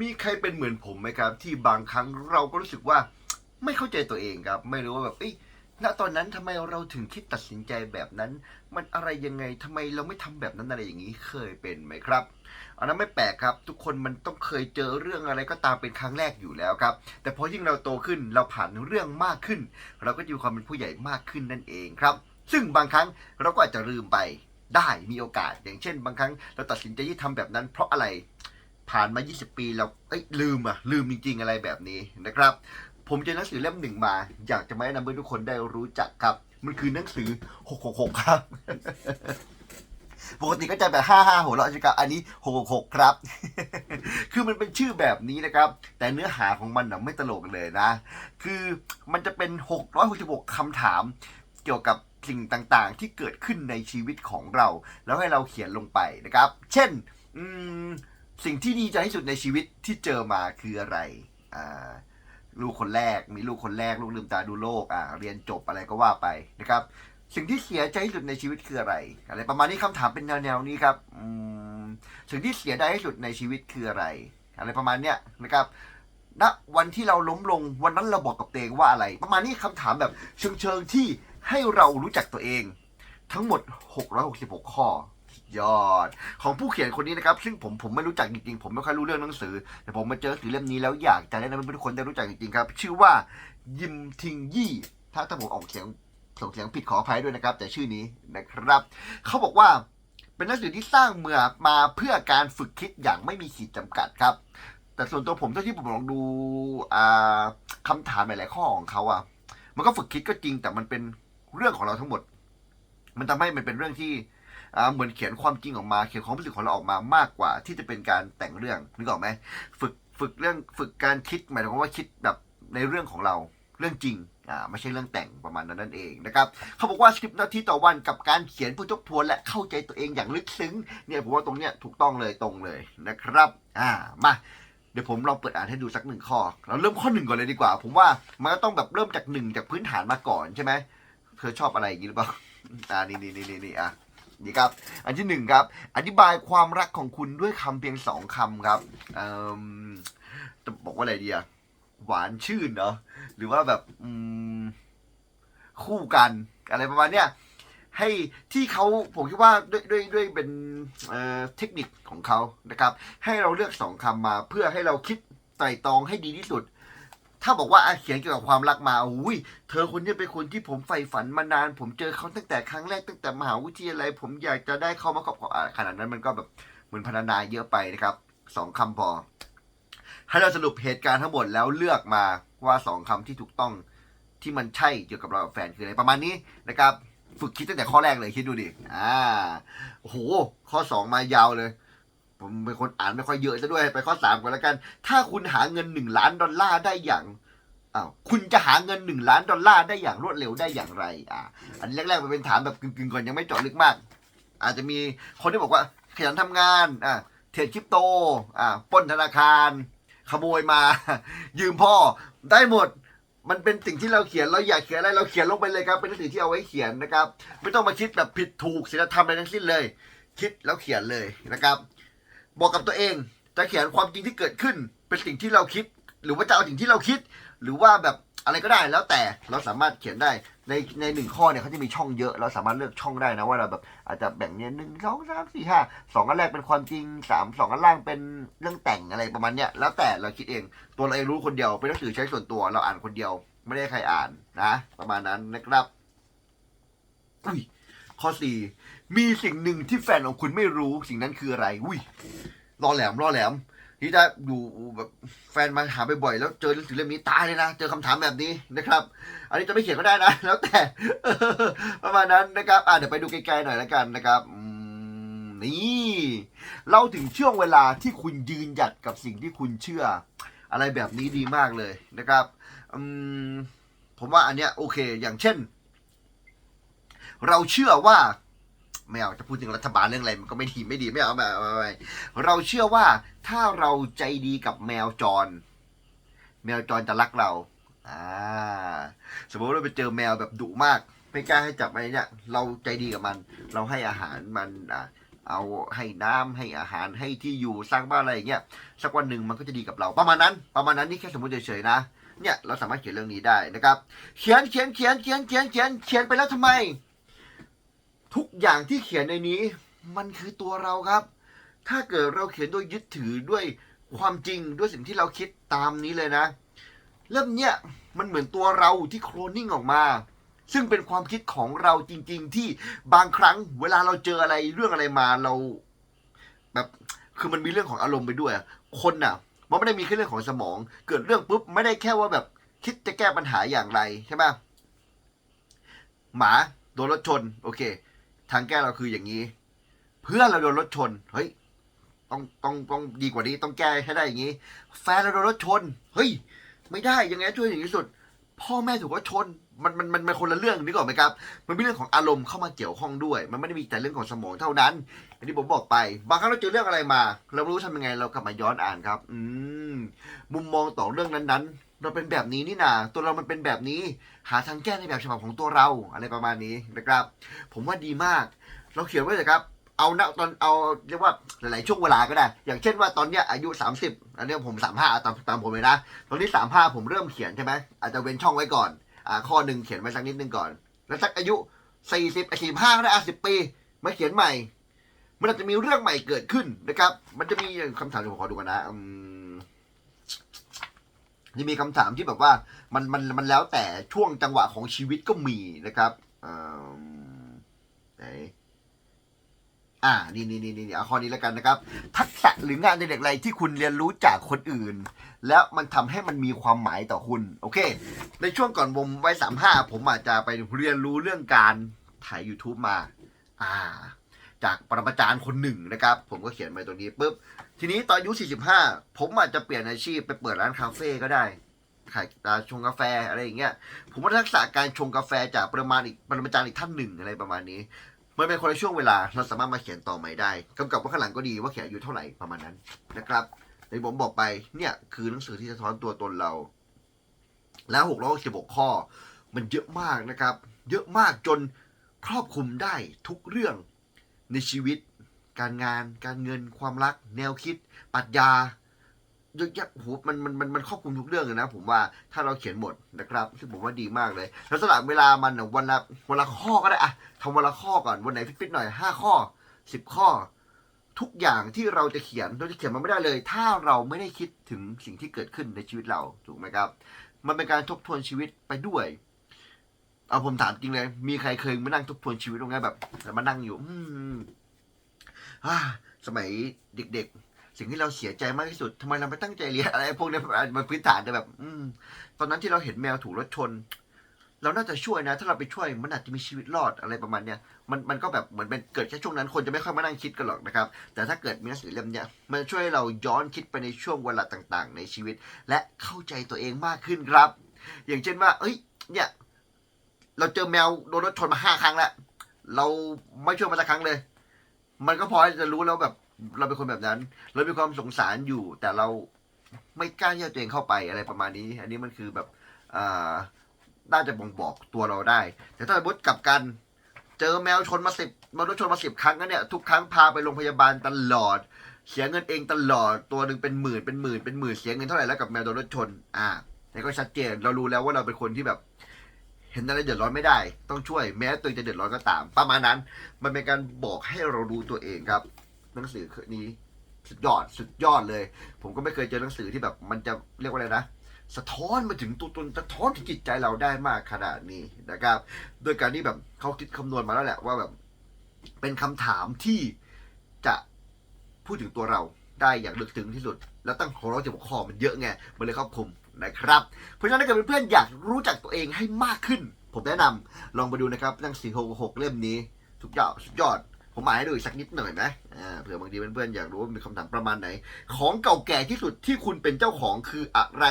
มีใครเป็นเหมือนผมไหมครับ ที่บางครั้งเราก็รู้สึกว่า ไม่เข้าใจตัวเองครับ ไม่รู้ว่าแบบเอ้ยณตอนนั้นทำไมเราถึงคิดตัดสินใจแบบนั้น มันอะไรยังไงทำไมเราไม่ทำแบบนั้นอะไรอย่างนี้เคยเป็นไหมครับอันนั้นไม่แปลกครับ ทุกคนมันต้องเคยเจอเรื่องอะไรก็ตามเป็นครั้งแรกอยู่แล้วครับ แต่พอยิ่งเราโตขึ้นเราผ่านเรื่องมากขึ้น เราก็มีความเป็นผู้ใหญ่มากขึ้นนั่นเองครับ ซึ่งบางครั้งเราก็อาจจะลืมไปได้มีโอกาส อย่างเช่น บางครั้งเราตัดสินใจที่ทำแบบนั้นเพราะอะไร ผ่านมา 20 ปีเราเอ้ยลืมอะลืมจริง ๆ อะไรแบบนี้นะครับ ผมเจอหนังสือเล่มหนึ่งมา อยากจะมาแนะนำให้ทุกคนได้รู้จักครับ มันคือหนังสือ 666 ครับ ปกติก็จะแบบ55หัวเราะใช่ไหมครับอันนี้ 666 ครับ คือมันเป็นชื่อแบบนี้นะครับ แต่เนื้อหาของมันน่ะไม่ตลกเลยนะ คือมันจะเป็น 666คำถามเกี่ยวกับสิ่งต่างๆ ที่เกิดขึ้นในชีวิตของเรา แล้วให้เราเขียนลงไปนะครับ เช่น อืม สิ่งที่ดีใจที่สุดในชีวิตที่เจอมาคืออะไร อ่า ลูกคนแรก มีลูกคนแรก ลูกลืมตาดูโลก อ่า เรียนจบอะไรก็ว่าไปนะครับ สิ่งที่เสียใจที่สุดในชีวิตคืออะไร อะไรประมาณนี้คำถามเป็นแนวๆนี้ครับ อืม สิ่งที่เสียดายที่สุดในชีวิตคืออะไร อะไรประมาณเนี้ยนะครับณวันที่เราล้มลง วันนั้นเราบอกกับตัวเองว่าอะไร ประมาณนี้คำถามแบบเชิงเชิงที่ให้เรารู้จักตัวเอง ทั้งหมด 666 ข้อ ยอด ของผู้เขียนคนนี้นะครับ ซึ่งผมผมไม่รู้จักจริงๆ ผมไม่ค่อยรู้เรื่องหนังสือ แต่ผมมาเจอหนังสือเล่มนี้แล้วอยากจะแนะนำให้ทุกคนได้รู้จักจริงๆครับ ชื่อว่ายิมทิงยี่ ถ้าถ้าผมออกเสียงส่งเสียงผิดขออภัยด้วยนะครับ แต่ชื่อนี้นะครับ เขาบอกว่าเป็นหนังสือที่สร้างเมื่อมาเพื่อการฝึกคิดอย่างไม่มีขีดจำกัดครับ แต่ส่วนตัวผมเท่าที่ผมลองดูอ่าคำถามหลายๆข้อของเขาอะ มันก็ฝึกคิดก็จริงแต่มันเป็นเรื่องของเราทั้งหมด มันทำให้มันเป็นเรื่องที่ เหมือนเขียนความจริงออกมา เขียนความรู้สึกของเราออกมามากกว่า ที่จะเป็นการแต่งเรื่องนึกออกไหมฝึกฝึกเรื่องฝึกการคิดหมายถึงว่าคิดแบบในเรื่องของเราเรื่องจริงอ่าไม่ใช่เรื่องแต่งประมาณนั้นนั่นเองนะครับเขาบอกว่า10นาทีต่อวันกับการเขียนผู้ทบทวนและเข้าใจตัวเองอย่างลึกซึ้งเนี่ยผมว่าตรงเนี้ยถูกต้องเลยตรงเลยนะครับอ่ามาเดี๋ยวผมลองเปิดอ่านให้ดูสักหนึ่งข้อ เราเริ่มข้อหนึ่งก่อนเลยดีกว่า ผมว่ามันก็ต้องแบบเริ่มจากหนึ่งจากพื้นฐานมาก่อนใช่ไหมเธอชอบอะไรอย่างนี้หรือเปล่าอ่านี่นี่นี่นี่นี่อะ นี่ครับ อันที่หนึ่งครับ อธิบายความรักของคุณด้วยคำเพียงสองคำครับจะบอกว่าอะไรดีอะหวานชื่นเนาะหรือว่าแบบคู่กันอะไรประมาณเนี้ยให้ที่เขาผมคิดว่าด้วยด้วยด้วยเป็นเเทคนิคของเขานะครับ ให้เราเลือกสองคำมาเพื่อให้เราคิดไตร่ตรองให้ดีที่สุด ถ้าบอกว่าเขียนเกี่ยวกับความรักมาอุ้ยเธอคนนี้เป็นคนที่ผมใฝ่ฝันมานาน ผมเจอเขาตั้งแต่ครั้งแรกตั้งแต่มหาวิทยาลัยผมอยากจะได้เข้ามาครอบครองขนาดนั้นมันก็แบบเหมือนพรรณนาเยอะไปนะครับสองคำพอให้เราสรุปเหตุการณ์ทั้งหมดแล้วเลือกมาว่าสองคำที่ถูกต้องที่มันใช่เกี่ยวกับเรากับแฟนคืออะไรประมาณนี้นะครับ ฝึกคิดตั้งแต่ข้อแรกเลยคิดดูดิอ่าโอ้โหข้อสองมายาวเลย ผมเป็นคนอ่านไม่ค่อยเยอะซะด้วย ไปข้อสามก่อนแล้วกัน ถ้าคุณหาเงินหนึ่งล้านดอลลาร์ได้อย่างอ้าวคุณจะหาเงินหนึ่งล้านดอลลาร์ได้อย่างรวดเร็วได้อย่างไรอ่าอันแรกๆมันเป็นถามแบบกึ่งๆก่อนยังไม่เจาะลึกมาก อาจจะมีคนที่บอกว่าขยันทำงานอ่าเทรดคริปโตอ่าปล้นธนาคาร ขโมยมา ยืมพ่อได้หมดมันเป็นสิ่งที่เราเขียนเราอยากเขียนอะไรเราเขียนลงไปเลยครับ เป็นหนังที่เอาไว้เขียนนะครับ ไม่ต้องมาคิดแบบผิดถูกศีลธรรมอะไรทั้งสิ้นเลย คิดแล้วเขียนเลยนะครับ บอกกับตัวเอง จะเขียนความจริงที่เกิดขึ้น เป็นสิ่งที่เราคิด หรือว่าจะเอาสิ่งที่เราคิด หรือว่าแบบอะไรก็ได้แล้วแต่เราสามารถเขียนได้ในในหนึ่งข้อเนี่ยเขาจะมีช่องเยอะ เราสามารถเลือกช่องได้นะว่าเราแบบอาจจะแบ่งเนี่ยหนึ่งสองสามสี่ห้าสองอันแรกเป็นความจริงสามสองอันล่างเป็นเรื่องแต่งอะไรประมาณเนี้ยแล้วแต่เราคิดเองตัวเราเองรู้คนเดียวเป็นหนังสือใช้ส่วนตัวเราอ่านคนเดียว ไม่ได้ใครอ่านนะ ประมาณนั้นนะครับอุ้ย ข้อสี่มีสิ่งหนึ่งที่แฟนของคุณไม่รู้สิ่งนั้นคืออะไร อุ้ยรอแหลมรอแหลมที่จะอยู่แบบแฟนมาหาบ่อยๆแล้วเจอหนังสือเล่มนี้ตายเลยนะ เจอคำถามแบบนี้นะครับ อันนี้จะไม่เขียนก็ได้นะ แล้วแต่ประมาณนั้นนะครับ อ่าเดี๋ยวไปดูไกลๆหน่อยแล้วกันนะครับนี่เล่าถึงช่วงเวลาที่คุณยืนหยัดกับสิ่งที่คุณเชื่อ อะไรแบบนี้ดีมากเลยนะครับอืมผมว่าอันเนี้ยโอเค อย่างเช่น เราเชื่อว่าไม่เอาจะพูดถึงรัฐบาลเรื่องอะไรมันก็ไม่ดีไม่ดีไม่เอาไม่เอาไม่เราเชื่อว่าถ้าเราใจดีกับแมวจร แมวจรจะรักเรา อ่า สมมติเราไปเจอแมวแบบดุมากไม่กล้าให้จับอะไรเนี่ยเราใจดีกับมัน เราให้อาหารมันอ่าเอาให้น้ำให้อาหารให้ที่อยู่สร้างบ้านอะไรอย่างเงี้ยสักวันหนึ่งมันก็จะดีกับเราประมาณนั้น ประมาณนั้นนี่แค่สมมติเฉยๆนะเนี่ยเราสามารถเขียนเรื่องนี้ได้นะครับ เขียนเขียนเขียนเขียนเขียนเขียนเขียนไปแล้วทำไม ทุกอย่างที่เขียนในนี้มันคือตัวเราครับ ถ้าเกิดเราเขียนด้วยยึดถือด้วยความจริงด้วยสิ่งที่เราคิดตามนี้เลยนะ เล่มเนี้ยมันเหมือนตัวเราที่โคลนนิ่งออกมา ซึ่งเป็นความคิดของเราจริง ๆ ที่บางครั้งเวลาเราเจออะไรเรื่องอะไรมาเรา แบบคือมันมีเรื่องของอารมณ์ไปด้วย คนน่ะ มันไม่ได้มีแค่เรื่องของสมอง เกิดเรื่องปุ๊บไม่ได้แค่ว่าแบบคิดจะแก้ปัญหาอย่างไรใช่ไหมหมาโดนรถชน โอเค ทางแก้เราคืออย่างนี้ เพื่อนเราโดนรถชน เฮ้ย ต้องต้องต้องดีกว่านี้ต้องแก้ให้ได้อย่างนี้ แฟนเราโดนรถชน เฮ้ย ไม่ได้ยังไงช่วยอย่างที่สุด พ่อแม่ถูกรถชนมันมันมันมันคนละเรื่องนึกออกไหมครับ มันมีเรื่องของอารมณ์เข้ามาเกี่ยวข้องด้วย มันไม่ได้มีแต่เรื่องของสมองเท่านั้นอย่างที่ผมบอกไป บางครั้งเราเจอเรื่องอะไรมา เรารู้ทำยังไงเรากลับมาย้อนอ่านครับ อืมมุมมองต่อเรื่องนั้นๆ เราเป็นแบบนี้นี่นาตัวเรามันเป็นแบบนี้ หาทางแก้ในแบบฉบับของตัวเราอะไรประมาณนี้นะครับ ผมว่าดีมาก เราเขียนไว้เลยครับเอาณตอนเอาเรียกว่าหลายๆช่วงเวลาก็ได้ อย่างเช่นว่าตอนเนี้ยอายุ 30อันนี้ผม 35ตามตามผมเลยนะตอนนี้35ผมเริ่มเขียนใช่ไหมอาจจะเว้นช่องไว้ก่อนอ่าข้อหนึ่งเขียนไว้สักนิดนึงก่อน แล้วสักอายุ 40 45ก็ได้อะ10 ปีมาเขียนใหม่ มันอาจจะมีเรื่องใหม่เกิดขึ้นนะครับ มันจะมีคำถามเดี๋ยวผมขอดูกันนะอืม จะมีคำถามที่แบบว่ามันมันมันแล้วแต่ช่วงจังหวะของชีวิตก็มีนะครับไหนอ่า นี่นี่นี่นี่เอาข้อนี้แล้วกันนะครับ ทักษะหรืองานในเด็กอะไรที่คุณเรียนรู้จากคนอื่น แล้วมันทำให้มันมีความหมายต่อคุณ โอเค ในช่วงก่อนวมไว้สามห้าผมอาจจะไปเรียนรู้เรื่องการถ่าย YouTube มา อ่า จากปรมาจารย์คนหนึ่งนะครับ ผมก็เขียนไปตรงนี้ปุ๊บทีนี้ตอนอายุ 45 ผมอาจจะเปลี่ยนอาชีพไปเปิดร้านคาเฟ่ก็ได้ขายอ่าชงกาแฟอะไรอย่างเงี้ยผมว่าทักษะการชงกาแฟจากประมาณอีกปรมาจารย์อีกท่านหนึ่งอะไรประมาณนี้มันเป็นคนละช่วงเวลาเราสามารถมาเขียนต่อใหม่ได้กำกับว่าข้างหลังก็ดีว่าเขียนอายุเท่าไหร่ประมาณนั้นนะครับในผมบอกไปเนี่ยคือหนังสือที่สะท้อนตัวตนเรา แล้วหกร้อยสิบหกข้อ มันเยอะมากนะครับ เยอะมากจนครอบคลุมได้ทุกเรื่อง ในชีวิต การงาน การเงิน ความรัก แนวคิดปรัชญาเยอะแยะโอ้โหมันมันมันมันครอบคลุมทุกเรื่องเลยนะ ผมว่าถ้าเราเขียนหมดนะครับซึ่งผมว่าดีมากเลย แล้วสลับเวลามันวันละวันละข้อก็ได้อะทำวันละข้อก่อนวันไหนฟิตๆหน่อยห้าข้อสิบข้อ ทุกอย่างที่เราจะเขียนเราจะเขียนมันไม่ได้เลย ถ้าเราไม่ได้คิดถึงสิ่งที่เกิดขึ้นในชีวิตเราถูกไหมครับ มันเป็นการทบทวนชีวิตไปด้วย เอาผมถามจริงเลย มีใครเคยมานั่งทบทวนชีวิตตรงนี้แบบแล้วมานั่งอยู่ อืมอ่าสมัยเด็ก ๆ สิ่งที่เราเสียใจมากที่สุดทำไมเราไม่ตั้งใจเรียนอะไรพวกนี้มันพื้นฐานแต่แบบ อืม ตอนนั้นที่เราเห็นแมวถูกรถชน เราน่าจะช่วยนะ ถ้าเราไปช่วยมันอาจจะมีชีวิตรอดอะไรประมาณเนี้ยมันมันก็แบบเหมือนเป็นเกิดแค่ช่วงนั้นคนจะไม่ค่อยมานั่งคิดกันหรอกนะครับ แต่ถ้าเกิดมีหนังสือเล่มเนี้ยมันช่วยให้เราย้อนคิดไปในช่วงเวลาต่าง ๆ ในชีวิต และเข้าใจตัวเองมากขึ้นครับ อย่างเช่นว่า เอ้ย เนี่ย เราเจอแมวโดนรถชนมาห้าครั้งแล้วเราไม่ช่วยมันสักครั้งเลย มันก็พอจะรู้แล้วแบบ เราเป็นคนแบบนั้น เรามีความสงสารอยู่ แต่เราไม่กล้าแยกตัวเองเข้าไปอะไรประมาณนี้ อันนี้มันคือแบบอ่าน่าจะบ่งบอกตัวเราได้ แต่ถ้าสมมติกลับกัน เจอแมวชนมาสิบมารถชนมาสิบครั้งก็เนี่ยทุกครั้งพาไปโรงพยาบาลตลอด เสียเงินเองตลอดตัวหนึ่งเป็นหมื่นเป็นหมื่นเป็นหมื่นเสียเงินเท่าไหร่แล้วกับแมวโดนรถชน อ่านี่ก็ชัดเจนเรารู้แล้วว่าเราเป็นคนที่แบบ เห็นอะไรเดือดร้อนไม่ได้ ต้องช่วย แม้ตัวเองจะเดือดร้อนก็ตาม ประมาณนั้น มันเป็นการบอกให้เรารู้ตัวเองครับ หนังสือนี้สุดยอดสุดยอดเลย ผมก็ไม่เคยเจอหนังสือที่แบบมันจะเรียกว่าอะไรนะ สะท้อนมาถึงตัวตนสะท้อนถึงจิตใจเราได้มากขนาดนี้นะครับ โดยการที่แบบเขาคิดคำนวณมาแล้วแหละว่าแบบเป็นคำถามที่จะพูดถึงตัวเราได้อย่างลึกซึ้งที่สุด แล้วตั้งของเราจะบอกข้อมันเยอะไงมันเลยครอบคลุม นะครับ เพราะฉะนั้นถ้าเกิดเพื่อนๆอยากรู้จักตัวเองให้มากขึ้น ผมแนะนำลองไปดูนะครับหนังสือหกเล่มนี้ทุกยอดสุดยอด ผมหมายให้ดูอีกสักนิดหน่อยไหมเผื่อบางทีเพื่อนๆอยากรู้ว่ามีคำถามประมาณไหน ของเก่าแก่ที่สุดที่คุณเป็นเจ้าของคืออะไร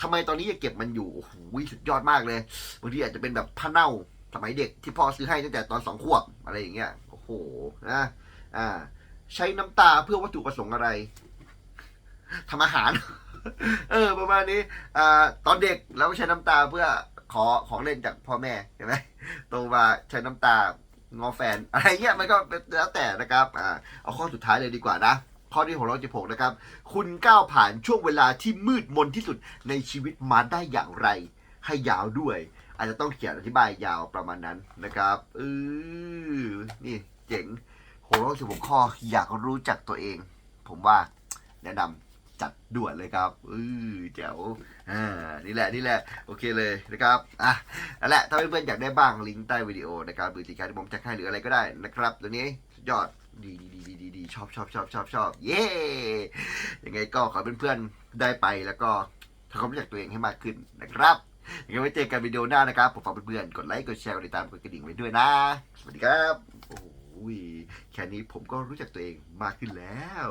ทำไมตอนนี้ยังเก็บมันอยู่โอ้โหสุดยอดมากเลยบางทีอาจจะเป็นแบบผ้าเน่าสมัยเด็กที่พ่อซื้อให้ตั้งแต่ตอนสองขวบอะไรอย่างเงี้ยโอ้โหนะอ่าใช้น้ำตาเพื่อวัตถุประสงค์อะไรทำอาหาร เออ ประมาณนี้อ่าตอนเด็กเราก็ใช้น้ำตาเพื่อขอของเล่นจากพ่อแม่เห็นไหมโตมาใช้น้ำตางอแฟนอะไรเงี้ยมันก็แล้วแต่นะครับอ่าเอาข้อสุดท้ายเลยดีกว่านะข้อที่ของเราจะพกนะครับ คุณก้าวผ่านช่วงเวลาที่มืดมนที่สุดในชีวิตมาได้อย่างไร ให้ยาวด้วย อาจจะต้องเขียนอธิบายยาวประมาณนั้นนะครับเออนี่เจ๋งโหเราสิบหกข้ออยากรู้จักตัวเอง ผมว่าแนะนำ จัดด่วนเลยครับเออแจ๋วอ่านี่แหละนี่แหละโอเคเลยนะครับอะนั่นแหละถ้าเพื่อนๆอยากได้บ้างลิงก์ใต้วิดีโอนะครับหรือติการที่ผมจะให้หรืออะไรก็ได้นะครับตัวนี้ยอดดีดีดีดีดีดีชอบชอบชอบชอบชอบเย้ยังไงก็ขอเพื่อนๆได้ไปแล้วก็ทำความรู้จักตัวเองให้มากขึ้นนะครับยังไงไว้เจอกันวิดีโอหน้านะครับผมฝากเพื่อนๆกดไลค์กดแชร์กดติดตามกดกระดิ่งไว้ด้วยนะ สวัสดีครับโอ้โหแค่นี้ผมก็รู้จักตัวเองมากขึ้นแล้ว